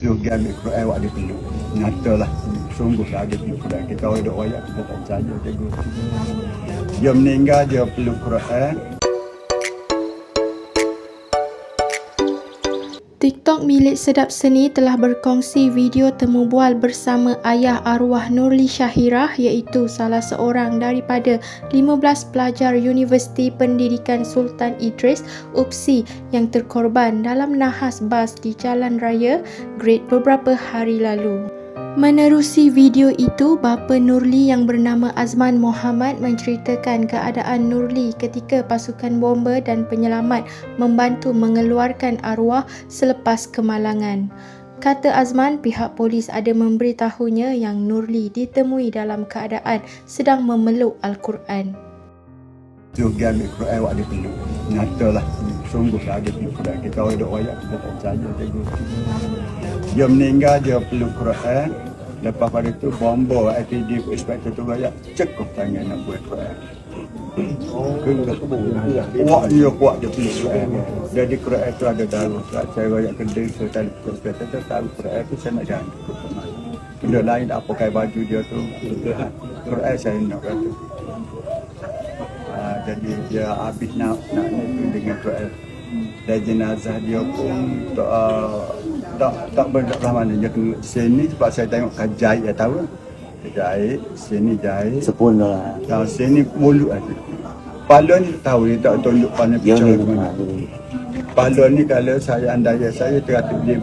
Juga ambil Quran awak dia perlu. Nyatalah sungguh lah dia perlu Quran. Kita orang duk wayak kita tak percaya cikgu. Dia meninggal dia perlu Quran. TikTok milik Sedap Seni telah berkongsi video temu bual bersama ayah arwah Nurli Syahirah iaitu salah seorang daripada 15 pelajar Universiti Pendidikan Sultan Idris UPSI yang terkorban dalam nahas bas di Jalan Raya Great beberapa hari lalu. Menerusi video itu, bapa Nurli yang bernama Azman Muhammad menceritakan keadaan Nurli ketika pasukan bomba dan penyelamat membantu mengeluarkan arwah selepas kemalangan. Kata Azman, pihak polis ada memberitahunya yang Nurli ditemui dalam keadaan sedang memeluk Al-Quran. Juga ambil Quran awak dia perlu. Nyatalah sungguh lah dia perlu Quran. Kita orang duk wayak kita tak percaya. Dia meninggal dia perlu Quran. Lepas pada tu bomba IPD inspektor tu wayak cekup tangan nak buat Quran. Kuat dia kuat dia perlu Quran. Jadi Quran tu ada dalam surat saya wayak kedai saya tu tahu Quran tu saya nak jalan. Benda lain tak pakai baju dia tu. Quran saya nak kata. Ah, jadi dia habis nak nak itu dengan Quran. Dan jenazah dia pun tak uh, tak tak berdak mana dia ke sini sebab saya tengok kan jahit ya tahu. Dia Jahit, sini jahit. Sepun lah. Tahu sini mulut aja. Kepala ni tak tahu dia tak tunjuk pandai Dia bicara ni ke mana. Kepala ni kalau saya andaya saya teratur dia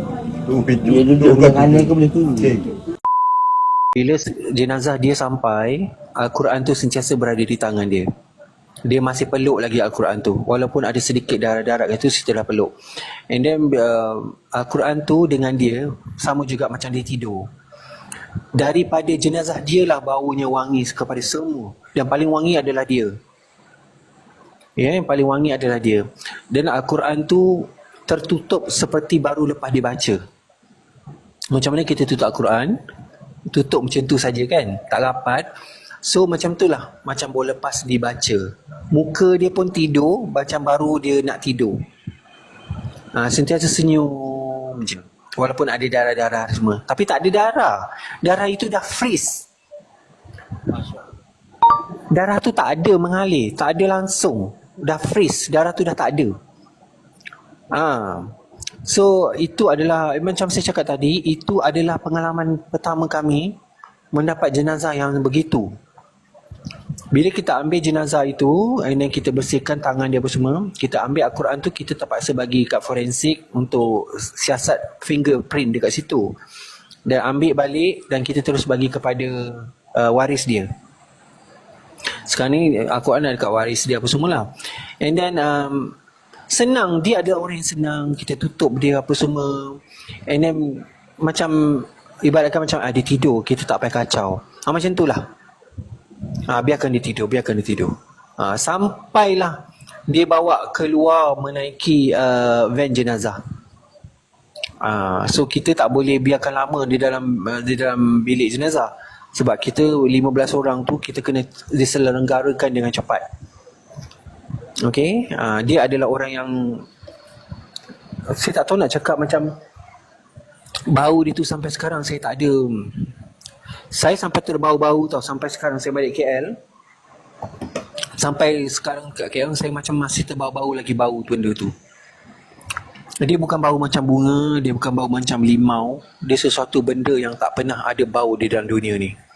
tu pintu. Dia duduk dengan kanan ke boleh? Okay. Bila jenazah dia sampai, Al-Quran tu sentiasa berada di tangan dia. Dia masih peluk lagi Al-Quran tu. Walaupun ada sedikit darah-darah itu setelah peluk. And then uh, Al-Quran tu dengan dia sama juga macam dia tidur. Daripada jenazah dia lah baunya wangi kepada semua. Yang paling wangi adalah dia. Ya, yang paling wangi adalah dia. Dan Al-Quran tu tertutup seperti baru lepas dibaca. Macam mana kita tutup Al-Quran? Tutup macam tu saja kan? Tak rapat. So macam tu lah. Macam baru lepas dibaca. Muka dia pun tidur. Macam baru dia nak tidur. Ha, sentiasa senyum je. Walaupun ada darah-darah semua. Tapi tak ada darah. Darah itu dah freeze. Darah tu tak ada mengalir. Tak ada langsung. Dah freeze. Darah tu dah tak ada. Ah, so itu adalah macam saya cakap tadi, itu adalah pengalaman pertama kami mendapat jenazah yang begitu. Bila kita ambil jenazah itu, and then kita bersihkan tangan dia apa semua, kita ambil Al-Quran tu kita terpaksa bagi kat forensik untuk siasat fingerprint dekat situ. Dan ambil balik dan kita terus bagi kepada uh, waris dia. Sekarang ni Al-Quran ada dekat waris dia apa semualah. And then um, senang dia ada orang yang senang kita tutup dia apa semua and then macam ibaratkan macam ah, dia tidur kita tak payah kacau ah, macam tu lah ah, biarkan dia tidur biarkan dia tidur. Ah, sampailah dia bawa keluar menaiki uh, van jenazah. Ah, so kita tak boleh biarkan lama di dalam uh, di dalam bilik jenazah. Sebab kita 15 orang tu kita kena diselenggarakan dengan cepat. Okay, uh, dia adalah orang yang saya tak tahu nak cakap macam bau dia tu sampai sekarang saya tak ada saya sampai terbau-bau tau. Sampai sekarang saya balik KL sampai sekarang kat KL saya macam masih terbau-bau lagi bau tu benda tu. Dia bukan bau macam bunga dia bukan bau macam limau. Dia sesuatu benda yang tak pernah ada bau di dalam dunia ni